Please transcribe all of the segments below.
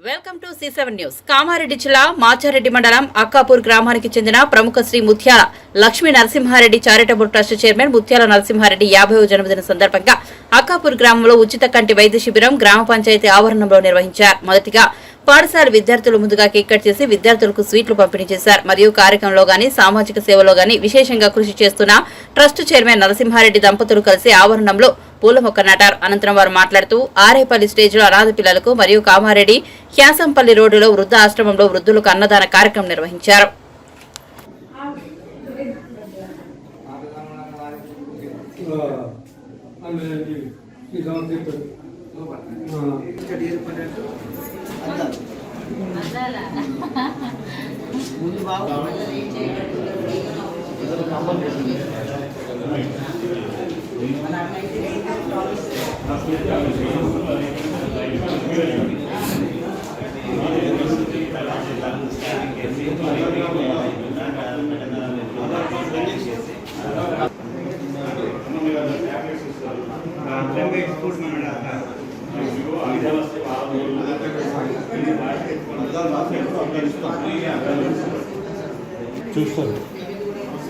Welcome to C seven news. Kamareddy జిల్లా మాచారెడ్డి మండలం అక్కాపూర్ గ్రామానికి చెందిన ప్రముఖ Shri Muthyala Lakshmi Narasimha Reddy charitable trust chairman Muthyala Narasimha Reddy యాభైవ జన్మదిన సందర్భంగా అక్కాపూర్ గ్రామంలో ఉచిత కంటి వైద్య శిబిరం గ్రామ పంచాయతీ ఆవరణంలో నిర్వహించారు. మొదటిగా పాఠశాల విద్యార్థులు ముందుగా కేక్ కట్ చేసి విద్యార్థులకు స్వీట్లు పంపిణీ చేశారు. మరియు కార్యక్రమంలో గాని సామాజిక సేవలో గాని విశేషంగా కృషి చేస్తున్న ట్రస్ట్ చైర్మన్ నరసింహారెడ్డి దంపతులు కలిసి ఆవరణంలో పూల మొక్క నాటారు అనంతరం వారు మాట్లాడుతూ ఆరేపల్లి స్టేజ్లో అనాథ పిల్లలకు మరియు కామారెడ్డి క్యాసంపల్లి రోడ్డులో వృద్ధ ఆశ్రమంలో వృద్ధులకు అన్నదాన కార్యక్రమం నిర్వహించారు. ఆమె ఈ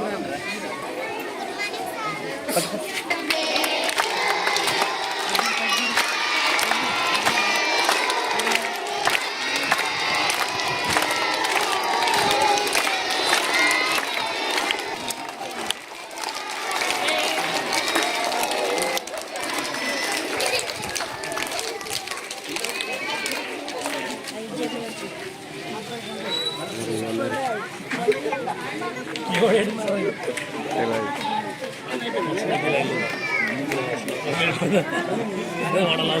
చూస్తారు అలే ಮಾಡಲ್ಲ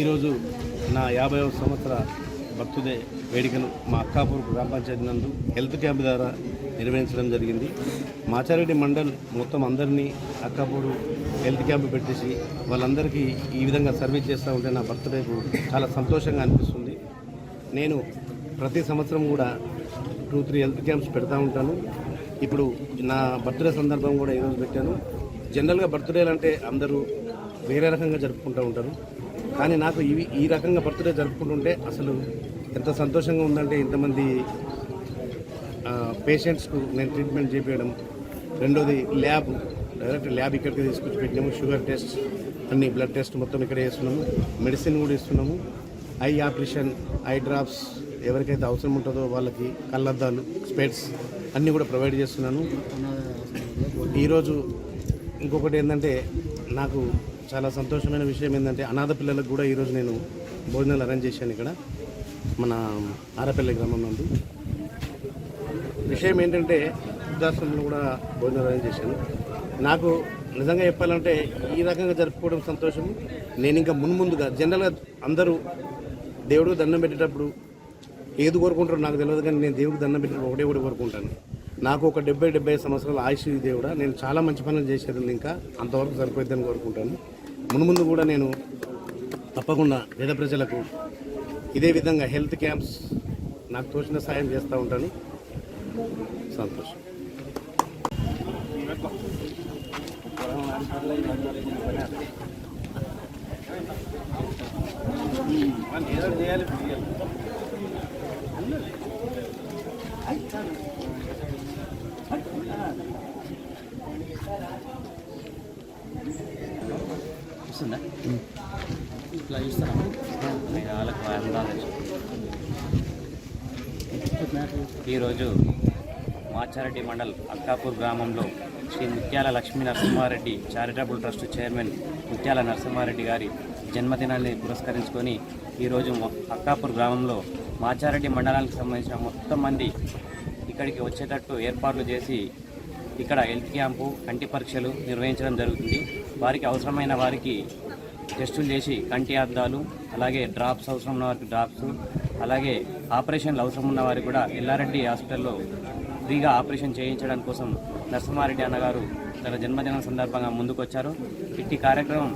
ఈరోజు నా యాభైవ సంవత్సర బర్త్డే వేడుకను మా అక్కాపూర్ గ్రామ పంచాయతీ నందు హెల్త్ క్యాంప్ ద్వారా నిర్వహించడం జరిగింది. మాచారెడ్డి మండల్ మొత్తం అందరినీ అక్కాపూరు హెల్త్ క్యాంప్ పెట్టేసి వాళ్ళందరికీ ఈ విధంగా సర్వీస్ చేస్తూ ఉంటే నా బర్త్డేకు చాలా సంతోషంగా అనిపిస్తుంది. నేను ప్రతి సంవత్సరం కూడా టూ త్రీ హెల్త్ క్యాంప్స్ పెడతా ఉంటాను. ఇప్పుడు నా బర్త్డే సందర్భం కూడా ఈరోజు పెట్టాను. జనరల్గా బర్త్డేలు అంటే అందరూ వేరే రకంగా జరుపుకుంటూ ఉంటారు. కానీ నాకు ఇవి ఈ రకంగా బర్త్డే జరుపుకుంటుంటే అసలు ఎంత సంతోషంగా ఉందంటే ఇంతమంది పేషెంట్స్కు నేను ట్రీట్మెంట్ చేపించడం రెండోది ల్యాబ్ డైరెక్ట్ ల్యాబ్ ఇక్కడికి తీసుకొచ్చి పెట్టినాము షుగర్ టెస్ట్ అన్ని బ్లడ్ టెస్ట్ మొత్తం ఇక్కడ చేస్తున్నాము. మెడిసిన్ కూడా ఇస్తున్నాము. ఐ ఆపరేషన్ ఐ డ్రాప్స్ ఎవరికైతే అవసరం ఉంటుందో వాళ్ళకి కళ్ళద్దాలు స్పెట్స్ అన్నీ కూడా ప్రొవైడ్ చేస్తున్నాను. ఈరోజు ఇంకొకటి ఏంటంటే నాకు చాలా సంతోషమైన విషయం ఏంటంటే అనాథ పిల్లలకు కూడా ఈరోజు నేను భోజనాలు అరేంజ్ చేశాను ఇక్కడ మన ఆరపల్లి గ్రామం నందు విషయం ఏంటంటే వృద్ధాశ్రమంలో కూడా భోజనాలు అరేంజ్ చేశాను. నాకు నిజంగా చెప్పాలంటే ఈ రకంగా జరుపుకోవడం సంతోషం నేను ఇంకా మున్ముందుగా జనరల్గా అందరూ దేవుడికి దండం పెట్టేటప్పుడు ఏది కోరుకుంటారో నాకు తెలియదు కానీ నేను దేవుడికి దండం పెట్టేటప్పుడు ఒకటే ఒకటి కోరుకుంటాను. నాకు ఒక డెబ్బై డెబ్బై సంవత్సరాల ఆయుష్ దేవుడా. నేను చాలా మంచి పనులు చేసేది ఇంకా అంతవరకు సరిపోద్దని కోరుకుంటాను. మున్ముందు కూడా నేను తప్పకుండా పేద ప్రజలకు ఇదే విధంగా హెల్త్ క్యాంప్స్ నాకు తోచిన సాయం చేస్తూ ఉంటాను. సంతోషం. చేయాలి. వస్తుందా? ఇట్లా చూస్తారా వాళ్ళకి ఈరోజు మాచారెడ్డి మండల్ అక్కాపూర్ గ్రామంలో Shri Muthyala Lakshmi Narasimha Reddy charitable trust chairman Muthyala Narasimha Reddy గారి జన్మదినాన్ని పురస్కరించుకొని ఈరోజు అక్కాపూర్ గ్రామంలో మాచారెడ్డి మండలానికి సంబంధించిన మొత్తం మంది ఇక్కడికి వచ్చేటట్టు ఏర్పాట్లు చేసి ఇక్కడ హెల్త్ క్యాంపు కంటి పరీక్షలు నిర్వహించడం జరుగుతుంది. వారికి అవసరమైన వారికి టెస్టులు చేసి కంటి అద్దాలు అలాగే డ్రాప్స్ అవసరం ఉన్న వారికి డ్రాప్స్ అలాగే ఆపరేషన్లు అవసరం ఉన్న వారికి కూడా ఎల్లారెడ్డి హాస్పిటల్లో ఫ్రీగా ఆపరేషన్ చేయించడం కోసం నరసింహారెడ్డి అన్నగారు తన జన్మదినం సందర్భంగా ముందుకొచ్చారు. ఇట్టి కార్యక్రమం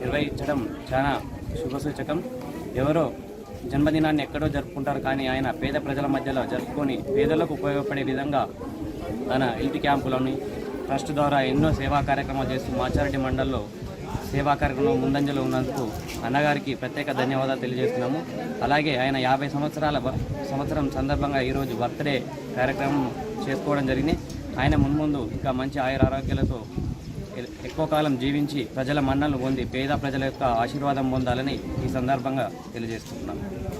నిర్వహించడం చాలా శుభసూచకం. ఎవరో జన్మదినాన్ని ఎక్కడో జరుపుకుంటారు కానీ ఆయన పేద ప్రజల మధ్యలో జరుపుకొని పేదలకు ఉపయోగపడే విధంగా తన హెల్త్ క్యాంపులని ట్రస్ట్ ద్వారా ఎన్నో సేవా కార్యక్రమాలు చేస్తూ మాచారెడ్డి మండల్లో సేవా కార్యక్రమం ముందంజలో ఉన్నందుకు అన్నగారికి ప్రత్యేక ధన్యవాదాలు తెలియజేస్తున్నాము. అలాగే ఆయన యాభై సంవత్సరాల బ- సంవత్సరం సందర్భంగా ఈరోజు బర్త్డే కార్యక్రమం చేసుకోవడం జరిగింది. ఆయన మున్ముందు ఇంకా మంచి ఆయుర ఆరోగ్యాలతో ఎ- ఎక్కువ కాలం జీవించి ప్రజల మన్నలు పొంది పేద ప్రజల యొక్క ఆశీర్వాదం పొందాలని ఈ సందర్భంగా తెలియజేస్తున్నాము.